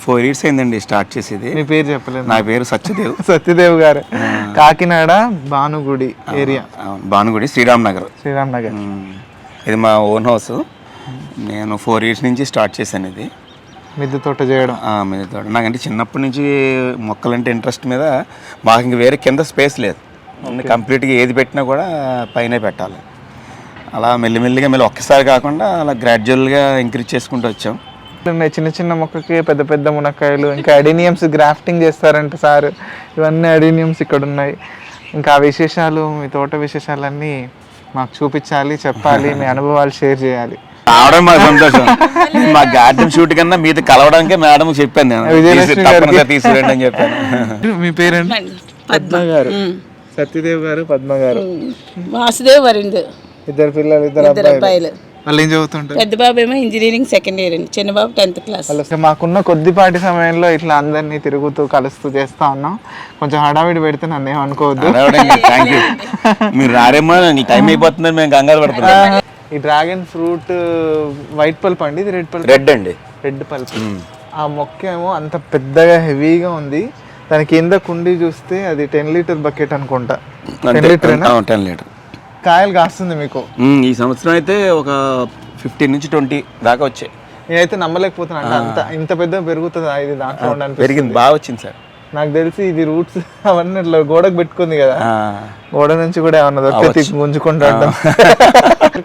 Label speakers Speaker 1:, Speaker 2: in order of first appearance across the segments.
Speaker 1: Four years అయిందండి start చేసేది.
Speaker 2: మీ పేరు చెప్పలేదు
Speaker 1: నా పేరు సత్యదేవ్.
Speaker 2: సత్యదేవ్ గారు. కాకినాడ భానుగుడి ఏరియా.
Speaker 1: భానుగుడి శ్రీరామ్ నగర్.
Speaker 2: శ్రీరామ్ నగర్.
Speaker 1: ఇది మా ఓన్ హౌస్. నేను ఫోర్ ఇయర్స్ నుంచి స్టార్ట్ చేశాను ఇది.
Speaker 2: మిద్దె తోట చేయడం.
Speaker 1: ఆ, మీద తోట. నాకంటే చిన్నప్పటి నుంచి మొక్కలంటే ఇంట్రెస్ట్ మీద మాకు ఇంక వేరే కింద స్పేస్ లేదు. కంప్లీట్గా ఏది పెట్టినా కూడా పైనే పెట్టాలి. అలా మెల్లిమెల్లిగా మళ్ళీ ఒక్కసారి కాకుండా అలా గ్రాడ్యువల్గా ఇంక్రీజ్ చేసుకుంటూ వచ్చాం.
Speaker 2: ఉన్నాయి. చిన్న చిన్న మొక్కకి పెద్ద పెద్ద మునక్కాయలు ఇంకా అడీనియమ్స్ గ్రాఫ్టింగ్ చేస్తారంట సార్. ఇవన్నీ అడీనియమ్స్ ఇక్కడ ఉన్నాయి. ఇంకా ఆ విశేషాలు మీ తోట విశేషాలన్నీ మాకు చూపించాలి చెప్పాలి మీ అనుభవాలు షేర్ చేయాలి.
Speaker 1: రావడం మాకు సంతోషం. మా గార్డెన్ షూట్ కన్నా మీది కలవడానికే మేడం చెప్పాను నేను. తీసుకురండి అని చెప్పాను.
Speaker 2: మీ పేరెంట్? పద్మ. గారు. సత్యదేవ్ గారు పద్మ గారు
Speaker 3: వాసుదేవ్ వరింద్
Speaker 2: ఇద్దరు పిల్లలు ఇద్దరు అబ్బాయిలు. వాళ్ళు ఏం చదువుతుంటారు?
Speaker 3: పెద్ద బాబు ఏమో ఇంజనీరింగ్ సెకండ్ ఇయర్ అండి. చిన్న బాబు టెన్త్ క్లాస్.
Speaker 2: అసలు మాకున్న కొద్దిపాటి సమయంలో ఇట్లా అందరినీ తిరుగుతూ కలుస్తూ చేస్తా ఉన్నాం. కొంచెం హడావిడి పెడితే నన్ను ఏం అనుకోవద్దు
Speaker 1: థ్యాంక్ యూ మీరు రారేమో నీ టైం అయిపోతుందని మేము కంగారు పడుతున్నాం.
Speaker 2: ఈ డ్రాగన్ ఫ్రూట్ వైట్ పల్ప్ అండి ఇది రెడ్ పల్ప్?
Speaker 1: రెడ్ అండి.
Speaker 2: Red pulp. ఆ మొక్క ఏమో అంత పెద్దగా హెవీగా ఉంది. దాని కింద కుండి చూస్తే అది టెన్ లీటర్ బకెట్ అనుకుంటా. Ten litre
Speaker 1: ten litre.
Speaker 2: కాయలు కాస్తుంది మీకు?
Speaker 1: ఈ సంవత్సరం అయితే ఒక ఫిఫ్టీన్ నుంచి ట్వంటీ దాకా వచ్చాయి.
Speaker 2: నేనైతే నమ్మలేకపోతున్నా. అంటే అంత ఇంత పెద్ద పెరుగుతుందా ఇది దాంట్లో ఉండడానికి
Speaker 1: పెరిగింది. బాగా వచ్చింది సార్.
Speaker 2: నాకు తెలిసి ఇది రూట్స్ అవన్నీ ఇట్లా గోడకు పెట్టుకుంది కదా. గోడ నుంచి కూడా ఏమన్నా దొరికితే గుంజుకుంటాడు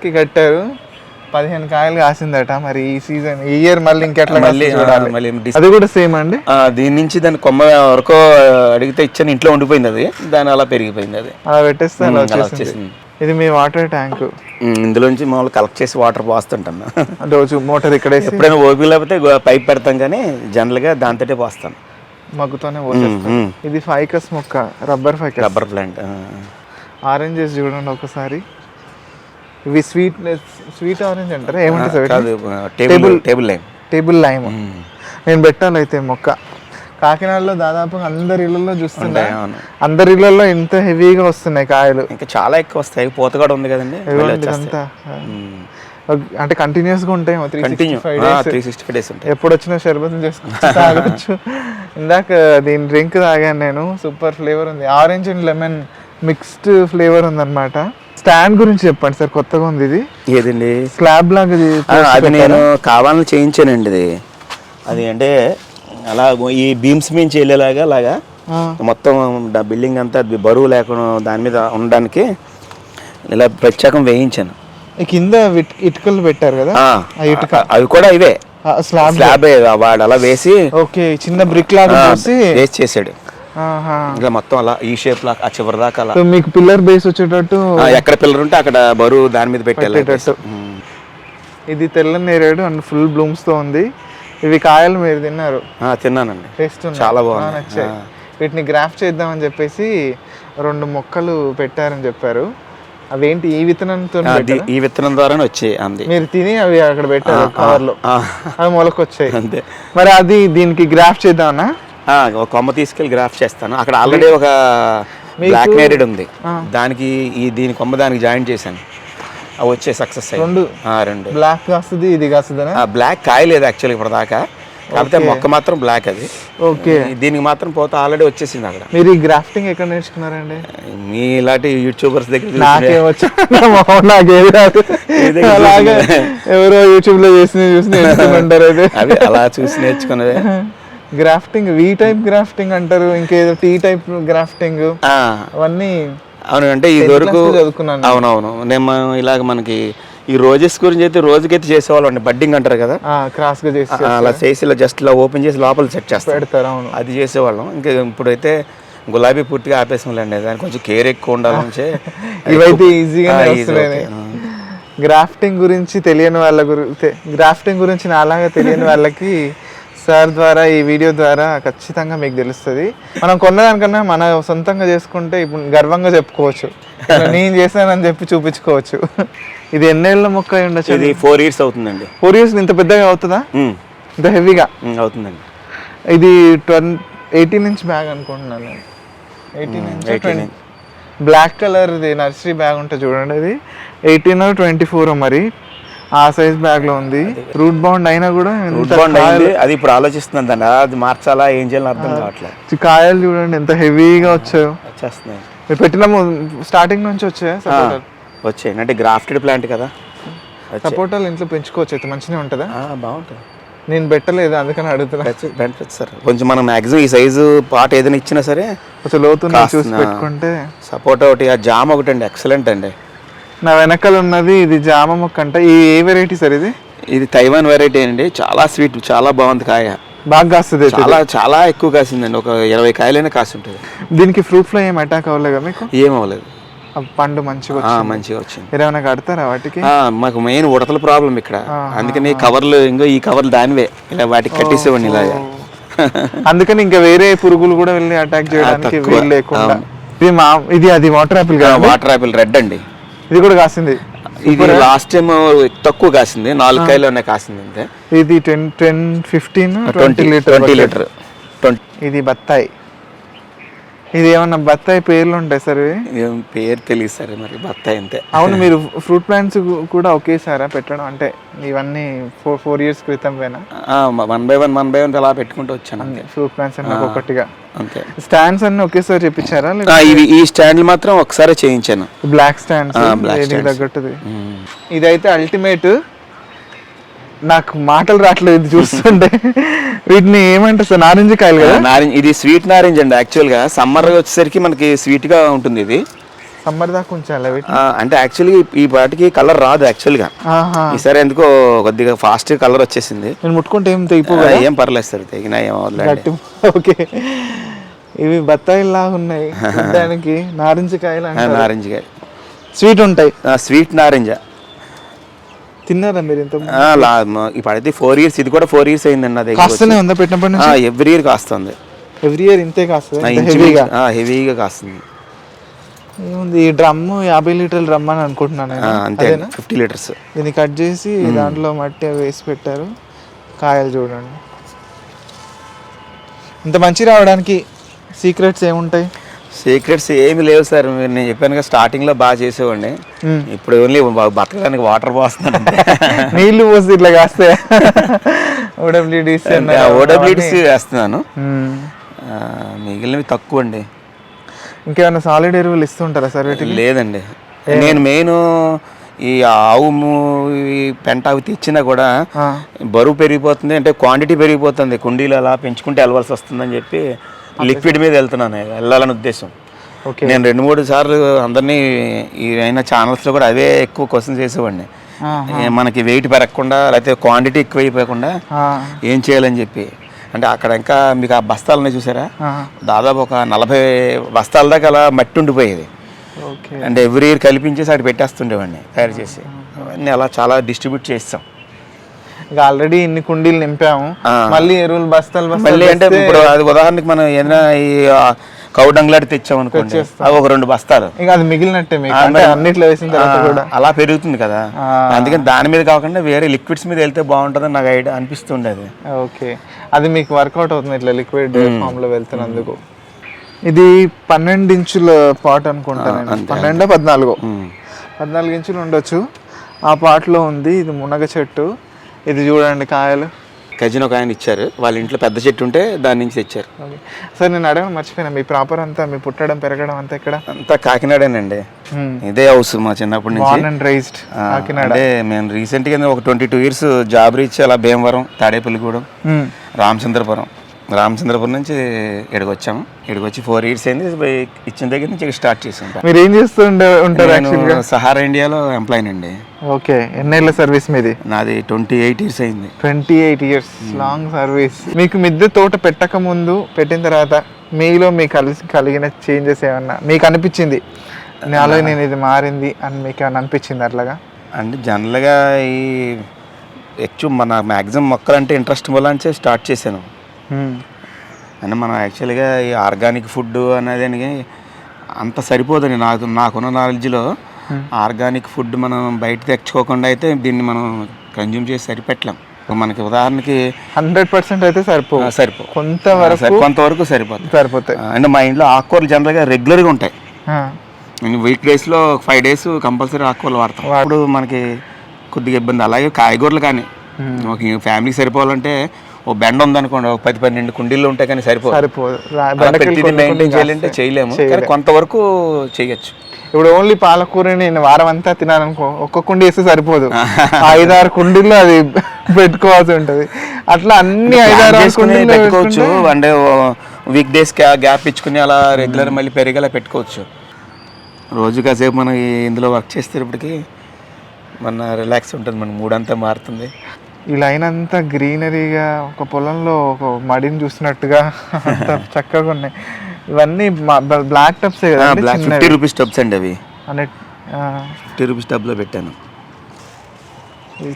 Speaker 2: కట్టారు. పదిహేను కాయలు కాసిందట. మరి ఈ సీజన్ ఈ ఇయర్ మళ్ళీ ఇంకెట్లా
Speaker 1: మళ్ళీ
Speaker 2: చూడాలి.
Speaker 1: మళ్ళీ
Speaker 2: అది కూడా సేమ్ అండి?
Speaker 1: దీని నుంచి దాని కొమ్మ వరకు అడిగితే ఇచ్చాను ఇంట్లో ఉండిపోయింది అది. దాని అలా పెరిగిపోయింది అది.
Speaker 2: అలా పెట్టేస్తే ఇది మీ వాటర్ ట్యాంక్.
Speaker 1: ఇందులోంచి మామూలు కలెక్ట్ చేసి వాటర్ పోస్తుంటాను.
Speaker 2: రోజు మోటార్ ఇక్కడ
Speaker 1: ఎప్పుడైనా ఓపిక లేకపోతే పైప్ పెడతాం కానీ జనరల్గా దాంతోటే పోస్తాను.
Speaker 2: మగ్గుతోనే. ఇది ఫైకస్ మొక్క rubber ficus.
Speaker 1: Rubber plant
Speaker 2: oranges చూడండి ఒకసారి. ఇవి స్వీట్ స్వీట్ ఆరెంజ్ అంటారా? ఏమంటారు
Speaker 1: table table line
Speaker 2: table lime. నేను పెట్టాలి అయితే మొక్క. కాకినాడలో దాదాపు అందరి ఇళ్ళలో చూస్తున్నా.
Speaker 1: అవును.
Speaker 2: అందరి ఇళ్ళలో ఇంత హెవీగా వస్తున్నాయి కాయలు.
Speaker 1: ఇంకా చాలా ఎక్కువ వస్తాయి. పూత కూడా ఉంది కదండి.
Speaker 2: అంటే కంటిన్యూస్గా ఉంటాయి త్రీ
Speaker 1: సిక్స్టీ ఫైవ్ డేస్ ఉంటాయి.
Speaker 2: ఎప్పుడు వచ్చినా షర్బతం చేసుకుంటూ తాగొచ్చు. ఇందాక దీని డ్రింక్ తాగాను నేను. సూపర్ ఫ్లేవర్ ఉంది. Orange and lemon mixed flavour ఉందన్నమాట. స్టాండ్ గురించి చెప్పండి సార్ కొత్తగా ఉంది ఇది.
Speaker 1: ఏదండి?
Speaker 2: స్లాబ్ లాగా
Speaker 1: అది నేను కావాలని చేయించానండి ఇది. అది అంటే అలా ఈ బీమ్స్ మించి వెళ్ళేలాగా అలాగా మొత్తం బిల్డింగ్ అంతా అది బరువు లేకుండా దాని మీద ఉండడానికి ఇలా ప్రత్యేకం వేయించాను.
Speaker 2: కింద ఇటుకలు పెట్టారు కదా?
Speaker 1: ఆ,
Speaker 2: ఆ ఇటుక.
Speaker 1: అవి కూడా ఇవే.
Speaker 2: స్లాబ్.
Speaker 1: స్లాబ్ వాడు అలా వేసి
Speaker 2: ఓకే చిన్న బ్రిక్ లాగా
Speaker 1: వేసి చేసాడు
Speaker 2: ఆహా.
Speaker 1: ఇలా మొత్తం అలా ఈ షేప్ లా ఆ చివరి దాకా అలా.
Speaker 2: మీకు పిల్లర్ బేస్ వచ్చేటట్టు
Speaker 1: ఎక్కడ పిల్లర్ ఉంటే అక్కడ బరువు దాని మీద పెట్టాలి
Speaker 2: పెట్టేటట్టు.
Speaker 1: ఉమ్.
Speaker 2: ఇది తెల్ల నేరేడు అండ్ ఫుల్ బ్లూమ్స్తో ఉంది. ఇవి కాయలు మీరు తిన్నారు?
Speaker 1: తిన్నానండి.
Speaker 2: టేస్ట్.
Speaker 1: చాలా బాగుంది
Speaker 2: వీటిని గ్రాఫ్ట్ చేద్దామని చెప్పేసి రెండు మొక్కలు పెట్టారని చెప్పారు. అవేంటి? ఈ విత్తనంతో
Speaker 1: ఈ విత్తనం ద్వారానే వచ్చాయి అంది.
Speaker 2: మీరు తిని అవి అక్కడ పెట్టారు కవర్లో.
Speaker 1: ఆ,
Speaker 2: అవి మొలకొచ్చాయి.
Speaker 1: అంతే.
Speaker 2: మరి అది దీనికి గ్రాఫ్ట్ చేద్దామన్నా?
Speaker 1: ఒక కొమ్మ తీసుకెళ్ళి గ్రాఫ్ట్ చేస్తాను. అక్కడ ఆల్రెడీ ఒక బ్లాక్ నేరేడ్ ఉంది. దానికి ఈ దీని కొమ్మ దానికి జాయిన్ చేశాను. అవి వచ్చే సక్సెస్
Speaker 2: రెండు.
Speaker 1: ఆ, రెండు.
Speaker 2: బ్లాక్ కాస్తుంది ఇది కాస్తుందనా?
Speaker 1: ఆ బ్లాక్ కాయ లేదు యాక్చువల్లీ ఇప్పుడు దాకా కాకపోతే మొక్క మాత్రం బ్లాక్ అది.
Speaker 2: ఓకే.
Speaker 1: దీనికి మాత్రం పోతే ఆల్రెడీ వచ్చేసింది అక్కడ.
Speaker 2: మీరు ఈ గ్రాఫ్టింగ్ ఎక్కడ నేర్చుకున్నారండి?
Speaker 1: మీ ఇలాంటి యూట్యూబర్స్ దగ్గర
Speaker 2: నాకే వచ్చా నాకేది రాదు. అలాగే ఎవరో యూట్యూబ్లో చేసి చూసి నేర్చుకుంటారు
Speaker 1: అవి అలా చూసి నేర్చుకున్నదే
Speaker 2: గ్రాఫ్టింగ్ వి టైప్ గ్రాఫ్టింగ్ అంటారు ఇంకేదో టీ టైప్ గ్రాఫ్టింగ్. అవన్నీ
Speaker 1: అవును అంటే ఇది వరకు
Speaker 2: చదువుకున్నాను నేను.
Speaker 1: అవునవును. నేను ఇలాగ మనకి ఈ రోజెస్ గురించి అయితే రోజుకైతే చేసేవాళ్ళం అండి. బడ్డింగ్ అంటారు కదా.
Speaker 2: క్రాస్గా చేసి
Speaker 1: అలా చేసి ఇలా జస్ట్ ఇలా ఓపెన్ చేసి లోపల సెట్ చేస్తాం.
Speaker 2: పెడతారు అవును.
Speaker 1: అది చేసేవాళ్ళం. ఇంకా ఇప్పుడైతే గులాబీ పూర్తిగా ఆపేసాంలేండి. దానికి కొంచెం కేర్ ఎక్కువ ఉండాలి నుంచే
Speaker 2: ఇవైతే ఈజీగా. గ్రాఫ్టింగ్ గురించి తెలియని వాళ్ళ గురించి గ్రాఫ్టింగ్ గురించి నాలాగా తెలియని వాళ్ళకి సార్ ద్వారా ఈ వీడియో ద్వారా ఖచ్చితంగా మీకు తెలుస్తుంది. మనం కొన్నదానికన్నా మన సొంతంగా చేసుకుంటే ఇప్పుడు గర్వంగా చెప్పుకోవచ్చు. నేను చేశానని చెప్పి చూపించుకోవచ్చు. ఇది ఎన్నేళ్ళ మొక్క అయి ఉండొచ్చు?
Speaker 1: ఇది ఫోర్ ఇయర్స్ అవుతుందండి.
Speaker 2: ఫోర్ ఇయర్స్ ఇంత పెద్దగా అవుతుందా? ఇంత హెవీగా
Speaker 1: అవుతుందండి.
Speaker 2: ఇది ట్వెన్ ఎయిటీన్ ఇంచ్ బ్యాగ్ అనుకుంటున్నాను నేను. ఎయిటీన్ ఇంచ్
Speaker 1: 18
Speaker 2: బ్లాక్ కలర్ది నర్సరీ బ్యాగ్ ఉంటుంది చూడండి అది. ఎయిటీన్ ట్వంటీ ఫోర్ మరి. ఆ సైజ్ బ్యాగ్లో ఉంది. రూట్ బౌండ్ అయినా కూడా
Speaker 1: రూట్ బాండ్ అయింది. అది ఇప్పుడు ఆలోచిస్తున్నాను దాన్ని అది మార్చాలా? ఏం చేయాలని అర్థం కావట్లేదు
Speaker 2: కాయలు చూడండి ఎంత హెవీగా వచ్చాయో.
Speaker 1: వచ్చేస్తున్నాయి.
Speaker 2: మీరు పెట్టిన స్టార్టింగ్ నుంచి వచ్చాయా
Speaker 1: వచ్చాయి. అంటే గ్రాఫ్టెడ్ ప్లాంట్ కదా.
Speaker 2: సపోటాలు ఇంట్లో పెంచుకోవచ్చు. అయితే మంచిగా ఉంటుందా?
Speaker 1: బాగుంటుంది.
Speaker 2: నేను పెట్టలేదు అందుకని అడుగుతున్నా.
Speaker 1: సార్. కొంచెం మనం మ్యాక్సిమం ఈ సైజు పాట ఏదైనా ఇచ్చినా సరే
Speaker 2: కొంచెం లోతున్న చూసి. పెట్టుకుంటే.
Speaker 1: సపోటా ఒకటి. ఆ జామ్ ఒకటి అండి ఎక్సలెంట్ అండి.
Speaker 2: నా వెనకాల ఉన్నది ఇది జామ మొక్క అంట. ఈ ఏ వెరైటీ సార్ ఇది?
Speaker 1: ఇది తైవాన్ వెరైటీ అండి. చాలా స్వీట్ చాలా బాగుంది కాయ.
Speaker 2: బాగా కాస్తుంది
Speaker 1: చాలా చాలా ఎక్కువ కాసిందండి. ఒక ఇరవై కాయలైనా కాసి ఉంటుంది
Speaker 2: దీనికి ఫ్రూట్ ఫ్లై ఏం అటాక్ అవ్వలేగా మీకు?
Speaker 1: ఏం అవ్వలేదు.
Speaker 2: పండు మంచిగా
Speaker 1: మంచిగా వచ్చింది.
Speaker 2: ఏమైనా కడతారా వాటికి?
Speaker 1: మాకు మెయిన్ ఉడతల ప్రాబ్లం ఇక్కడ. అందుకని కవర్లు ఇంకో ఈ కవర్లు దానివే. ఇలా వాటికి కట్టేసేవాడిని ఇలాగా.
Speaker 2: అందుకని ఇంకా వేరే పురుగులు కూడా వెళ్ళి అటాక్ చేయడానికి. వీలు లేకుండా. ఇది అది water apple
Speaker 1: water apple red అండి.
Speaker 2: ఇది కూడా కాసింది.
Speaker 1: ఇది లాస్ట్ టైం తక్కువ కాసింది నాలుగు కాయలు ఉన్నాయి కాసింది అంతే.
Speaker 2: ఇది ten ten fifteen
Speaker 1: twenty
Speaker 2: litre
Speaker 1: twenty litre twenty
Speaker 2: ఇది బత్తాయి. ఇది ఏమన్నా బత్తాయి పేర్లు ఉంటాయి సార్ ఇవి?
Speaker 1: ఏం పేరు తెలియదు సరే మరి బత్తాయి అంతే.
Speaker 2: అవును మీరు ఫ్రూట్ ప్లాంట్స్ కూడా ఒకేసారా పెట్టడం? అంటే ఇవన్నీ ఫోర్ ఫోర్ ఇయర్స్ క్రితం పైన
Speaker 1: one by one one by one అలా పెట్టుకుంటూ వచ్చాను అంతే.
Speaker 2: ఫ్రూట్ ప్లాంట్స్ అన్ని ఒక్కొక్కటిగా.
Speaker 1: అంతే.
Speaker 2: స్టాండ్స్ అన్ని ఒకేసారి చెప్పించారా
Speaker 1: ఇవి ఈ స్టాండ్లు మాత్రం ఒకసారి చేయించాను.
Speaker 2: Black stands
Speaker 1: stands.
Speaker 2: తగ్గట్టుది. ఇదైతే అల్టిమేట్ నాకు మాటలు రావట్లేదు చూస్తుంటే. వీటిని ఏమంటారు సార్? నారింజ కాయలు కదా?
Speaker 1: నారింజ ఇది స్వీట్ నారింజ అండి యాక్చువల్గా సమ్మర్ వచ్చేసరికి మనకి sweet గా ఉంటుంది ఇది.
Speaker 2: సమ్మర్ దాకా ఉంచాలి
Speaker 1: అంటే యాక్చువల్గా ఈ పాటికి కలర్ రాదు యాక్చువల్గా
Speaker 2: ఆహా.
Speaker 1: ఈసారి ఎందుకో కొద్దిగా ఫాస్ట్ కలర్ వచ్చేసింది.
Speaker 2: నేను ముట్టుకుంటే ఏం తెగిపో
Speaker 1: ఏం పర్లేదు సార్ తెగినా ఏం
Speaker 2: ఓకే. ఇవి బత్తాయిలా ఉన్నాయి దానికి నారింజ కాయలు
Speaker 1: నారింజ కాయ
Speaker 2: స్వీట్ ఉంటాయి.
Speaker 1: స్వీట్ నారింజ.
Speaker 2: తిన్నారా మీరు ఇంత
Speaker 1: ఇప్పుడైతే ఫోర్ ఇయర్స్ ఇది కూడా ఫోర్ ఇయర్స్ అయిందండి నా దగ్గర
Speaker 2: కాస్తూనే ఉందా పెట్టినప్పటి నుంచి?
Speaker 1: ఎవ్రీ ఇయర్ కాస్తుంది.
Speaker 2: ఎవ్రీ ఇయర్ ఇంతే కాస్తుంది హెవీగా
Speaker 1: హెవీగా కాస్తుంది.
Speaker 2: ఏముంది ఈ డ్రమ్ యాభై లీటర్ల డ్రమ్ అని అనుకుంటున్నాను
Speaker 1: అంతే ఫిఫ్టీ లీటర్స్.
Speaker 2: దీన్ని కట్ చేసి దాంట్లో మట్టి వేసి పెట్టారు. కాయలు చూడండి. ఇంత మంచి రావడానికి సీక్రెట్స్ ఏముంటాయి?
Speaker 1: సీక్రెట్స్ ఏమి లేవు సార్. మీరు నేను చెప్పాను కదా స్టార్టింగ్లో బాగా చేసేవాడిని. ఇప్పుడు ఓన్లీ బతకడానికి వాటర్ పోస్తున్నాను
Speaker 2: నీళ్ళు పోసి ఇట్లా కాస్తే. ఓడబ్ల్యూడిసి
Speaker 1: ఓడబ్ల్యూడిసి వేస్తున్నాను. మిగిలినవి తక్కువ అండి.
Speaker 2: ఇంకేమైనా సాలిడ్ ఎరువులు ఇస్తుంటారా సార్
Speaker 1: లేదండి. నేను మెయిన్ ఈ ఆవు పెంట అవి తెచ్చినా కూడా బరువు పెరిగిపోతుంది అంటే క్వాంటిటీ పెరిగిపోతుంది. కుండీలు అలా పెంచుకుంటే వెళ్ళవలసి వస్తుందని చెప్పి లిక్విడ్ మీద వెళ్తున్నాను వెళ్ళాలని ఉద్దేశం.
Speaker 2: ఓకే
Speaker 1: నేను రెండు మూడు సార్లు అందరినీ ఈ అయిన ఛానల్స్లో కూడా అవే ఎక్కువ క్వశ్చన్ చేసేవాడిని. మనకి వెయిట్ పెరగకుండా లేకపోతే క్వాంటిటీ ఎక్కువైపోకుండా
Speaker 2: ఆ,
Speaker 1: ఏం చేయాలని చెప్పి. అంటే అక్కడ ఇంకా మీకు ఆ బస్తాలని చూసారా? దాదాపు ఒక నలభై బస్తాల దాకా అలా మట్టి ఉండిపోయేది. అంటే ఎవ్రీ ఇయర్ కల్పించేసి అక్కడ పెట్టేస్తుండేవాడిని తయారు చేసి. అవన్నీ అలా చాలా డిస్ట్రిబ్యూట్ చేస్తాం.
Speaker 2: ఇక ఆల్రెడీ ఇన్ని కుండీలు నింపాము. మళ్ళీ ఎరువులు బస్తాలు బస్తాలు
Speaker 1: మళ్ళీ అంటే ఇప్పుడు అది ఉదాహరణకి మనం ఏదైనా ఈ కౌడంగ్లాడి తెచ్చాం అనుకోండి. అవి ఒక రెండు బస్తాలు.
Speaker 2: ఇక అది మిగిలినట్టే మీకు. అంటే అన్నిట్లో వేసిన తర్వాత కూడా.
Speaker 1: అలా పెరుగుతుంది కదా. అందుకని దాని మీద కాకుండా వేరే లిక్విడ్స్ మీద వెళ్తే బాగుంటుందని నాకు ఐడియా అనిపిస్తుండేది.
Speaker 2: ఓకే. అది మీకు వర్కౌట్ అవుతుంది ఇట్లా లిక్విడ్ ఫామ్లో వెళ్తున్నందుకు. ఇది పన్నెండు ఇంచుల పాట్ అనుకుంటాను పన్నెండో పద్నాలుగో. పద్నాలుగు ఇంచులు ఉండొచ్చు. ఆ పాట్లో ఉంది ఇది మునగ చెట్టు. ఇది చూడండి కాయలు.
Speaker 1: కజిన్ ఒక ఆయన ఇచ్చారు. వాళ్ళ ఇంట్లో పెద్ద చెట్టు ఉంటే దాని నుంచి తెచ్చారు.
Speaker 2: సార్ నేను అడగను మర్చిపోయినా. మీ ప్రాపర్ అంతా మీ పుట్టడం పెరగడం అంతా ఇక్కడ
Speaker 1: అంతా కాకినాడేనండి. ఇదే హౌస్ మా చిన్నప్పటి నుంచి.
Speaker 2: రైజ్డ్ కాకినాడ.
Speaker 1: అంటే మేము రీసెంట్గా ఒక twenty two years job reach అలా భీమవరం తాడేపల్లిగూడెం. రామచంద్రపురం. రామచంద్రపురం నుంచి ఇక్కడికి వచ్చాము ఇక్కడికి వచ్చి ఫోర్ ఇయర్స్ అయింది ఇచ్చిన దగ్గర నుంచి ఇక్కడ స్టార్ట్ చేసాం.
Speaker 2: మీరు ఏం చేస్తుండే ఉంటారు
Speaker 1: సహారా ఇండియాలో ఎంప్లాయ్ అండి.
Speaker 2: ఓకే ఎన్నేళ్ళ సర్వీస్ మీది?
Speaker 1: నాది ట్వంటీ ఎయిట్ ఇయర్స్ అయింది.
Speaker 2: Twenty eight years long service మీకు మిద్దె తోట పెట్టక ముందు పెట్టిన తర్వాత మీలో మీకు కలిసి కలిగిన చేంజెస్ ఏమన్నా మీకు అనిపించింది? నాలో నేను ఇది మారింది అని మీకు ఏమైనా అనిపించింది అట్లాగా?
Speaker 1: అంటే జనరల్గా ఈ ఎక్కువ మన మ్యాక్సిమం మొక్కలు అంటే ఇంట్రెస్ట్ వల్ల స్టార్ట్ చేశాను.
Speaker 2: మ్మ్.
Speaker 1: అంటే మనం యాక్చువల్గా ఈ ఆర్గానిక్ ఫుడ్ అనేది అంత సరిపోదండి. నాకు నాకున్న నాలెడ్జ్లో ఆర్గానిక్ ఫుడ్ మనం బయట తెచ్చుకోకుండా అయితే దీన్ని మనం కన్జ్యూమ్ చేసి సరిపెట్టలేం. మనకి ఉదాహరణకి
Speaker 2: హండ్రెడ్ పర్సెంట్ అయితే సరిపో
Speaker 1: సరిపో
Speaker 2: కొంతవరకు
Speaker 1: కొంతవరకు సరిపోతుంది
Speaker 2: సరిపోతాయి.
Speaker 1: అంటే మా ఇంట్లో ఆకుకూరలు జనరల్గా రెగ్యులర్గా ఉంటాయి. వీక్ డేస్లో ఫైవ్ డేస్ కంపల్సరీ ఆకుకూరలు వాడతాం. అప్పుడు మనకి కొద్దిగా ఇబ్బంది. అలాగే కాయగూరలు కానీ ఒక ఫ్యామిలీకి సరిపోవాలంటే ఓ బెండ ఉందనుకోండి ఒక పది పన్నెండు కుండీలు ఉంటాయి కానీ సరిపోదు.
Speaker 2: సరిపోదు.
Speaker 1: ప్రతిదీ మెయింటైన్ చేయాలంటే. చేయలేము
Speaker 2: చేయలేం.
Speaker 1: కానీ కొంతవరకు చేయొచ్చు.
Speaker 2: ఇప్పుడు ఓన్లీ పాలకూరని నేను వారం అంతా తినాలనుకో ఒక్క కుండీ వేస్తే సరిపోదు. ఐదారు కుండీల్లో అది పెట్టుకోవాల్సి ఉంటది. అట్లా అన్ని ఐదారు
Speaker 1: పెట్టుకోవచ్చు అంటే వీక్ డేస్ గ్యాప్ ఇచ్చుకుని అలా రెగ్యులర్ మళ్ళీ పెరిగేలా పెట్టుకోవచ్చు. రోజు కాసేపు మనం ఇందులో వర్క్ చేసేటప్పటికి మన రిలాక్స్ ఉంటుంది మన మూడంతా మారుతుంది.
Speaker 2: ఈ లైన్ అంతా గ్రీనరీగా ఒక పొలంలో ఒక మడిని చూసినట్టుగా అంత చక్కగా ఉన్నాయి. ఇవన్నీ black
Speaker 1: black fifty rupees tubs అండి అవి.
Speaker 2: అనే
Speaker 1: ఫిఫ్టీ రూపీస్ టబ్లో పెట్టాను.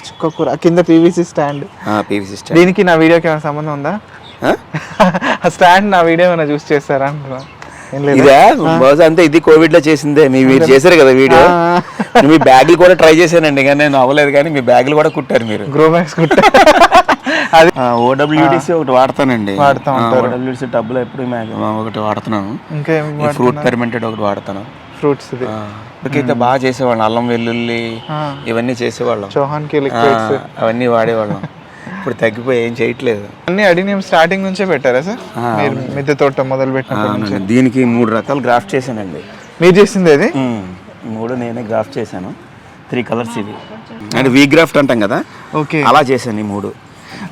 Speaker 2: చుక్క కూర కింద పీవీసీ స్టాండ్.
Speaker 1: PVC stand.
Speaker 2: దీనికి నా వీడియోకి ఏమైనా సంబంధం ఉందా? ఆ స్టాండ్ నా వీడియో ఏమైనా చూస్ చేస్తారా అంటున్నా.
Speaker 1: ఇదే? బహుశా అంతే ఇది కోవిడ్లో చేసిందే. మీ మీరు చేశారు కదా వీడియో. మీ బ్యాగులు కూడా ట్రై చేశానండి కానీ నేను అవ్వలేదు కానీ మీ బ్యాగులు కూడా కుట్టారు మీరు.
Speaker 2: గ్రో బ్యాగ్స్ కుట్ట. అది
Speaker 1: ఓడబ్ల్యూడిసి ఒకటి వాడతానండి.
Speaker 2: వాడుతూ ఉంటారు.
Speaker 1: ఓడబ్ల్యూడిసి డబ్బులు ఎప్పుడు ఒకటి వాడుతున్నాను.
Speaker 2: ఇంకేం
Speaker 1: ఫ్రూట్ పెర్మెంటెడ్ ఒకటి వాడతాను.
Speaker 2: ఫ్రూట్స్
Speaker 1: ఇప్పటికైతే బాగా చేసేవాళ్ళం. అల్లం వెల్లుల్లి ఇవన్నీ చేసేవాళ్ళం.
Speaker 2: లిక్విడ్స్
Speaker 1: అవన్నీ వాడేవాళ్ళం. ఇప్పుడు తగ్గిపోయి ఏం చేయట్లేదు.
Speaker 2: అన్ని అడినియం స్టార్టింగ్ నుంచే పెట్టారా సార్? మీరు మిద్దె తోట మొదలు
Speaker 1: అవునండి. దీనికి మూడు రకాలు గ్రాఫ్ట్ చేశానండి.
Speaker 2: మీరు చేసింది అది
Speaker 1: మూడు నేనే గ్రాఫ్ట్ చేశాను. త్రీ కలర్స్ ఇవి. అంటే వీ గ్రాఫ్ట్ అంటాం కదా?
Speaker 2: ఓకే.
Speaker 1: అలా చేశాను ఈ మూడు.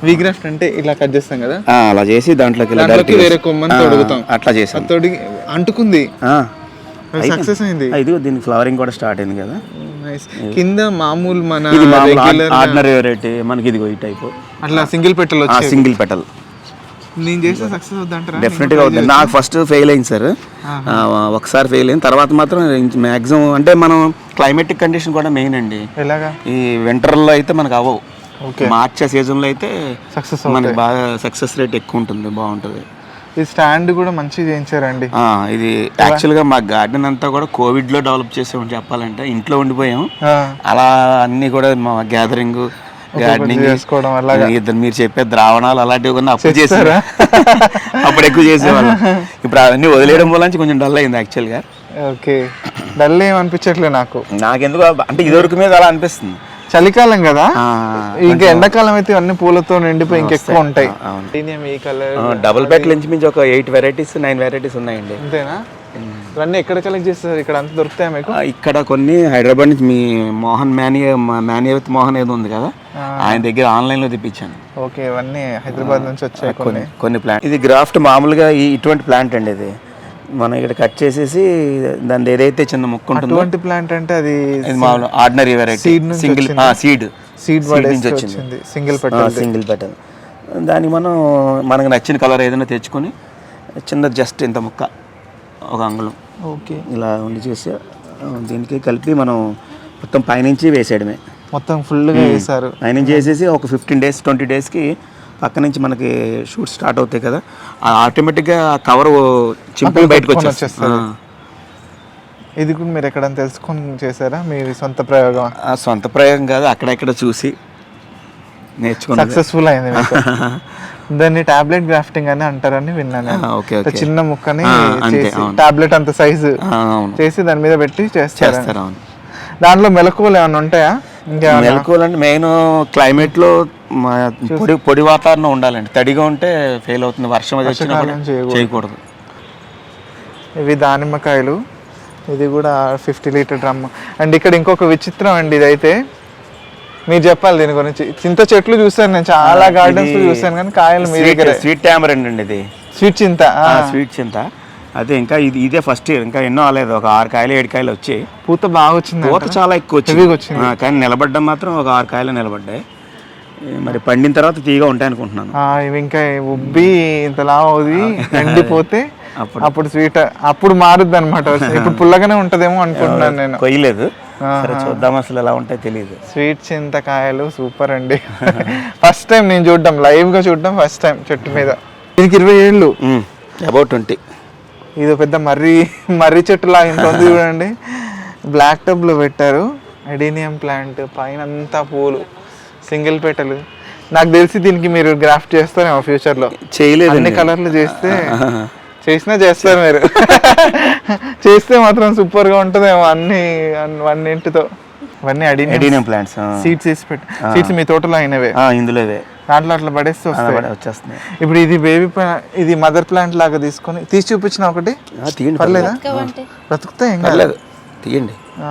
Speaker 2: వీగ్రాఫ్ట్ అంటే ఇలా కట్ చేస్తాం కదా?
Speaker 1: అలా చేసి దాంట్లోకి
Speaker 2: దాంట్లోకి వేరే కొమ్మని తొడుగుతాం.
Speaker 1: అట్లా చేశాను.
Speaker 2: తోడి అంటుకుంది. సక్సెస్ అయింది.
Speaker 1: ఇదిగో దీనికి ఫ్లవరింగ్ కూడా స్టార్ట్ అయింది కదా?
Speaker 2: Nice. కింద మామూలు మన
Speaker 1: ఆర్డినరీ వెరైటీ మనకి ఇదిగో ఈ టైప్
Speaker 2: అట్లా సింగిల్ పెట్టెలు
Speaker 1: సింగిల్ పెటల్
Speaker 2: నేను చేస్తే సక్సెస్ అవుద్దంటారా
Speaker 1: డెఫినెట్గా అవుతుంది నాకు ఫస్ట్ ఫెయిల్ అయింది సార్ ఒకసారి ఫెయిల్ అయింది. తర్వాత మాత్రం మ్యాక్సిమం అంటే మనం క్లైమేటిక్ కండిషన్ కూడా మెయిన్ అండి.
Speaker 2: ఎలాగా?
Speaker 1: ఈ వింటర్లో అయితే మనకు అవ్వవు. మార్చే సీజన్లో అయితే
Speaker 2: సక్సెస్
Speaker 1: మనకి బాగా సక్సెస్ రేట్ ఎక్కువ ఉంటుంది బాగుంటుంది.
Speaker 2: ఈ స్టాండ్ కూడా మంచిగా చేయించారండి.
Speaker 1: ఇది యాక్చువల్గా మా గార్డెన్ అంతా కూడా కోవిడ్లో డెవలప్ చేసామని చెప్పాలంటే ఇంట్లో ఉండిపోయాం. అలా అన్ని కూడా మా గ్యాదరింగ్ గార్డెనింగ్
Speaker 2: చేసుకోవడం వల్ల
Speaker 1: ఇద్దరు మీరు చెప్పే ద్రావణాలు అలాంటివి కూడా అప్పుడు చేసారా అప్పుడు ఎక్కువ చేసేవాళ్ళం. ఇప్పుడు అవన్నీ వదిలేయడం వల్ల కొంచెం డల్ అయింది యాక్చువల్గా
Speaker 2: ఓకే. డల్ ఏం అనిపించట్లేదు నాకు.
Speaker 1: నాకెందుకు అంటే ఇదివరకు మీద అలా అనిపిస్తుంది.
Speaker 2: చలికాలం కదా.
Speaker 1: ఆ,
Speaker 2: ఇంకా ఎండాకాలం అయితే అన్ని పూలతో నిండిపోయి ఇంకెక్కువ ఉంటాయి.
Speaker 1: డబుల్ బెడ్ల నుంచి మించి ఒక ఎయిట్ వెరైటీస్ నైన్ వెరైటీస్ ఉన్నాయండి.
Speaker 2: అంతేనా? ఇవన్నీ ఎక్కడ కలెక్ట్ చేస్తారు? ఇక్కడ అంత దొరుకుతాయి మీకు?
Speaker 1: ఇక్కడ కొన్ని హైదరాబాద్ నుంచి మీ మోహన్ మేనియా మేనియత్ మోహన్ ఏదో ఉంది కదా ఆయన దగ్గర ఆన్లైన్లో తెప్పించాను.
Speaker 2: ఓకే ఇవన్నీ హైదరాబాద్ నుంచి వచ్చాయి కొన్ని.
Speaker 1: కొన్ని ప్లాంట్ ఇది గ్రాఫ్ట్ మామూలుగా ఇటువంటి ప్లాంట్ అండి ఇది. మనం ఇక్కడ కట్ చేసేసి దాని ఏదైతే చిన్న ముక్క ఉంటుందో
Speaker 2: ప్లాంట్ అంటే అది
Speaker 1: మామూలు ఆర్డినరీ వెరైటీ
Speaker 2: నుంచి
Speaker 1: సింగిల్ సీడ్
Speaker 2: సీడ్ పడేసి వచ్చింది. సింగిల్ పెట్ట
Speaker 1: సింగిల్ పెటల్ దానికి మనం మనకు నచ్చిన కలర్ ఏదైనా తెచ్చుకొని చిన్న జస్ట్ ఇంత ముక్క ఒక అంగుళం.
Speaker 2: ఓకే.
Speaker 1: ఇలా ఉండి చేసి దీనికి కలిపి మనం మొత్తం పైనుంచి వేసేయడమే.
Speaker 2: మొత్తం ఫుల్గా వేసారు.
Speaker 1: పైనుంచి వేసేసి ఒక ఫిఫ్టీన్ డేస్ ట్వంటీ డేస్కి పక్క నుంచి మనకి షూట్ స్టార్ట్ అవుతాయి కదా ఆ ఆటోమేటిక్గా కవర్ చింపులు బయటకు వచ్చేస్తుంది.
Speaker 2: ఇది కూడా మీరు ఎక్కడ తెలుసుకొని చేశారా? మీ సొంత ప్రయోగం
Speaker 1: ఆ సొంత ప్రయోగం కాదు అక్కడెక్కడ చూసి నేర్చుకున్నది.
Speaker 2: సక్సెస్ఫుల్ అయింది దాన్ని టాబ్లెట్ గ్రాఫ్టింగ్ అని అంటారని విన్నాను.
Speaker 1: ఆ,
Speaker 2: చిన్న ముక్కని
Speaker 1: ఆ.
Speaker 2: టాబ్లెట్ అంత సైజు
Speaker 1: ఆ,
Speaker 2: చేసి దాని మీద పెట్టి చేస్తారు? దాంట్లో మెలకువలు ఏమైనా ఉంటాయా?
Speaker 1: మెలకువలంటే మెయిన్ క్లైమేట్లో పొడి పొడి వాతావరణం ఉండాలండి. తడిగా ఉంటే ఫెయిల్ అవుతుంది. వర్షం అది వచ్చినప్పుడు
Speaker 2: వర్షాకాలం చేయకూడదు. ఇవి దానిమ్మకాయలు. ఇది కూడా ఫిఫ్టీ లీటర్ డ్రమ్. అండ్ ఇక్కడ ఇంకొక విచిత్రం అండి ఇదైతే. మీరు చెప్పాలి దీని గురించి. చింత చెట్లు చూసాను నేను. చాలా గార్డెన్స్ చూసాను కానీ కాయలు మీ దగ్గర.
Speaker 1: స్వీట్ ట్యామరెండ్ అండి ఇది.
Speaker 2: స్వీట్ చింత.
Speaker 1: స్వీట్ చింత. అదే ఇంకా ఇది ఇదే ఫస్ట్ ఇయర్ ఇంకా ఎన్నో అలేదు ఒక ఆరు కాయలు ఏడు కాయలు వచ్చాయి.
Speaker 2: పూత బాగా వచ్చింది
Speaker 1: పూత చాలా ఎక్కువ వచ్చింది. కానీ నిలబడ్డం మాత్రం ఒక ఆరు కాయలు నిలబడ్డాయి. మరి పండిన తర్వాత తీగా ఉంటాయి అనుకుంటున్నాను.
Speaker 2: ఇంకా ఉబ్బి ఇంతలా అవుది ఎండిపోతే
Speaker 1: అప్పుడు.
Speaker 2: స్వీట్ అప్పుడు మారుద్ది అనమాట ఇప్పుడు పుల్లగానే ఉంటదేమో అనుకుంటున్నాను నేను.
Speaker 1: కొయ్యలేదు. చూద్దాం అసలు ఎలా ఉంటాయో తెలియదు
Speaker 2: స్వీట్ చింతకాయలు సూపర్ అండి. ఫస్ట్ టైం నేను చూడడం లైవ్గా చూడడం ఫస్ట్ టైం చెట్టు మీద. దీనికి ఇరవై ఏళ్ళు.
Speaker 1: అబౌట్ ట్వంటీ
Speaker 2: ఇది పెద్ద మర్రి మర్రి చెట్టు లాగా ఇంత ఉంది చూడండి. బ్లాక్ టబ్లో పెట్టారు. అడీనియం ప్లాంట్ పైన అంతా పూలు సింగిల్ పెటలు నాకు తెలిసి దీనికి మీరు గ్రాఫ్ట్ చేస్తారేమో ఫ్యూచర్లో.
Speaker 1: చేయలేదు
Speaker 2: అన్ని కలర్లు చేస్తే చేసినా చేస్తారు మీరు. చేస్తే మాత్రం సూపర్గా ఉంటుందేమో అన్ని అన్ని- అన్నింటితో ఇవన్నీ అడిగి
Speaker 1: ఎడీనియం ప్లాంట్స్
Speaker 2: సీడ్స్ వేసి పెట్టి సీడ్స్ మీ తోటలో అయినవే.
Speaker 1: ఇందులో ఇవే
Speaker 2: దాంట్లో అట్లా పడేస్తే వస్తాయి.
Speaker 1: వచ్చేస్తున్నాయి.
Speaker 2: ఇప్పుడు ఇది బేబీ ఇది మదర్ ప్లాంట్ లాగా తీసుకొని తీసి చూపించిన ఒకటి.
Speaker 1: తీయండి
Speaker 2: పర్లేదా? బ్రతుకుతాయి ఏం కాదు.
Speaker 1: తీయండి.
Speaker 2: ఆ,